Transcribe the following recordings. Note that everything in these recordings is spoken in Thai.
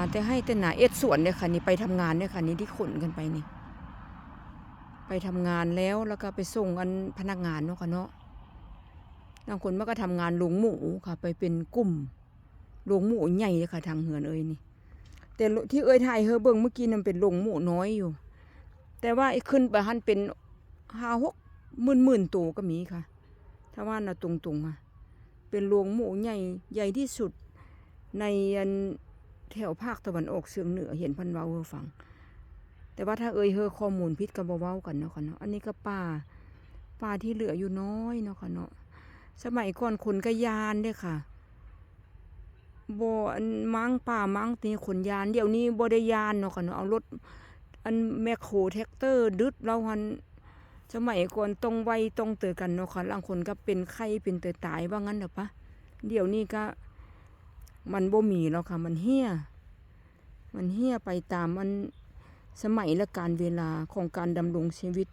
าแต่ให้แต่หนาเอ็ดสวนเนี่ยค่ะนี่ไปทำงานเนี่ยค่ะนี่ที่ขนกันไปนี่ ไปทำงานแล้วแล้วก็ไปส่งกันพนักงานเนาะค่ะเนาะบางคนมันก็ทำงานลงหมูค่ะ ไปเป็นกลุ่มลงหมูใหญ่เลยค่ะทางเหือนเอ้ยนี่ แต่ที่เอ้ยถ่ายเฮอเบิ่งเมื่อกี้นั่นเป็นลงหมูน้อยอยู่ แต่ว่าไอ้ขึ้นไปหันเป็นห้าหกหมื่นหมื่นตัวก็มีค่ะ ถ้าว่าน่ะตรงๆอะเป็นโรงหมูใหญ่ใหญ่ที่สุดในอัน แถวภาคตะวันออกเฉียงเหนือเห็นพันเว้าเฮอฟัง แต่ว่าถ้าเอ่ยเฮอข้อมูลพิษก็บ่เว้ากันเนาะค่ะเนาะอันนี้ก็ป่าป่าที่เหลืออยู่น้อยเนาะค่ะเนาะสมัยก่อนคนก็ยานเด้ค่ะบ่อันมังป่ามังนี่ขนยานเดี๋ยวนี้บ่ได้ยานเนาะค่ะเนาะเอารถอันแมคโครแท็กเตอร์ดึดเราหันสมัยก่อนตรงไวตรงเตอกันเนาะค่ะบางคนก็เป็นไข้เป็นเตอตายว่างั้นเด้อปะเดี๋ยวนี้ก็ มันบ่มีแล้วค่ะ มันเฮี้ย มันเฮี้ยไปตามมันสมัยและการเวลาของการดำรงชีวิต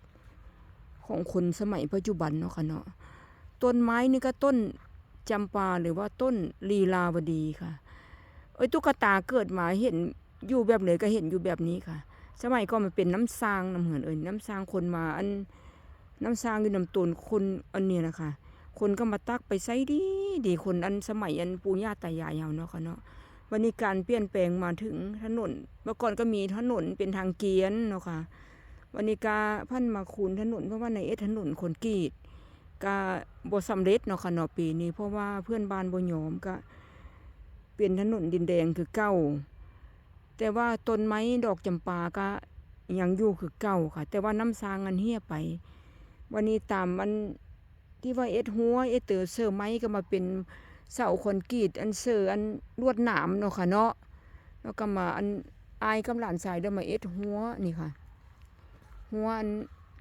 ของคนสมัยปัจจุบันเนาะค่ะเนาะ ต้นไม้นี่ก็ต้นจำปาหรือว่าต้นลีลาวดีค่ะ เอ้ยตุ๊กตาเกิดมาเห็นอยู่แบบไหนก็เห็นอยู่แบบนี้ค่ะ สมัยก่อนมันเป็นน้ำซางน้ำเหือนเอ่ยน้ำซางคนมาอันน้ำซางอยู่น้ำตนคนอันเนี้ยนะคะคนก็มาตักไปใส่ดี ดีคนอันสมัยอันปู่ย่าตายายเฮาเนาะค่ะเนาะวันนี้การเปลี่ยนแปลงมาถึงถนน เมื่อก่อนก็มีถนนเป็นทางเกียนเนาะค่ะวันนี้กาพันมาคูนถนนเพราะว่าในเอถนนคนกีดกาบ่สำเร็จเนาะค่ะเนาะปีนี้เพราะว่าเพื่อนบ้านบ่ยอมก็เปลี่ยนถนนดินแดงคือเก่าแต่ว่าต้นไม้ดอกจำปาก็ยังอยู่คือเก่าค่ะ แต่ว่าน้ำซางอันเฮียไป วันนี้ตามมัน ที่ว่าเอ็ดหัวเอ็ดเตอเสือไม้ก็มาเป็นเสาคอนกรีตอันเสืออันลวดหนามเนาะค่ะเนาะแล้วก็มาอันอายกำหลานสายเดินมาเอ็ดหัวนี่ค่ะ หัวอัน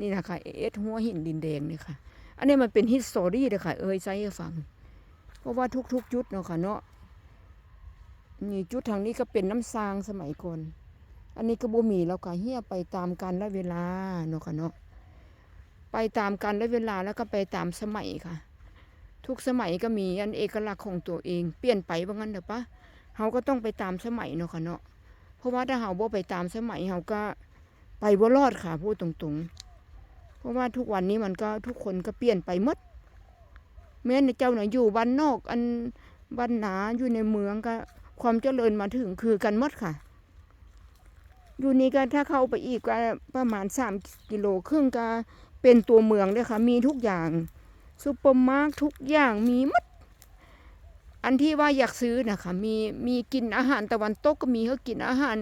นี่นะคะเอ็ดหัวหินดินแดงนี่ค่ะ อันนี้มันเป็นฮิสตอรี่เลยค่ะ เอ้ยใจฟัง เพราะว่าทุกๆจุดเนาะค่ะเนาะนี่จุดทางนี้ก็เป็นน้ำซางสมัยก่อน อันนี้ก็บ่มีแล้วค่ะเฮียไปตามกันและเวลาเนาะค่ะเนาะ ไปตามกันและเวลาแล้วก็ไปตามสมัยค่ะ ทุกสมัยก็มีอันเอกลักษณ์ของตัวเอง เปลี่ยนไปว่างั้นเด้อปะเฮาก็ต้องไปตามสมัยเนาะค่ะเนาะเพราะว่าถ้าเฮาบ่ไปตามสมัยเฮาก็ไปบ่รอดค่ะพูดตรงๆ เพราะว่าทุกวันนี้มันก็ทุกคนก็เปลี่ยนไปหมดแม้ในเจ้าหน่ะอยู่บ้านนอกอันบ้านหนาอยู่ในเมืองก็ความเจริญมาถึงคือกันหมดค่ะ อยู่นี่ก็ถ้าเข้าไปอีกก็ประมาณสามกิโลครึ่งก็ เป็นตัวเมืองเลยค่ะ มีทุกอย่างซูเปอร์มาร์ททุกอย่างมีหมดอันที่ว่าอยากซื้อนะคะมีมีกินอาหารตะวันตกก็มีเขากินอาหาร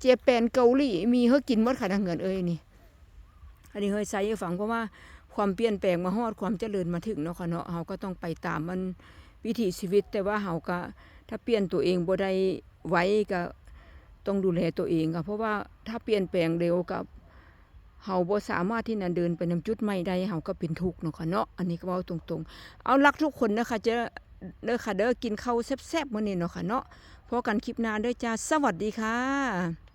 เจแปนเกาหลีมีเขากินหมดค่ะทางเงินเอ้ยนี่ อันนี้เฮ้ยใส่ให้ฟังเพราะว่าความเปลี่ยนแปลงมาฮอดความเจริญมาถึงเนาะค่ะเนาะเฮาก็ต้องไปตามมันวิถีชีวิต แต่ว่าเฮาก็ถ้าเปลี่ยนตัวเองบ่ได้ไว้ก็ต้องดูแลตัวเองค่ะเพราะว่าถ้าเปลี่ยนแปลงเร็วกับ เฮาบ่สามารถที่จะเดินไปนำจุดใหม่ได้เฮาก็เป็นทุกข์เนาะค่ะเนาะอันนี้ก็เว้าตรงๆ เอารักทุกคนนะคะจะเด้อค่ะเด้อกินข้าวแซ่บๆมื้อนี้เนาะค่ะเนาะพอกันคลิปหน้าเด้อจ้าสวัสดีค่ะ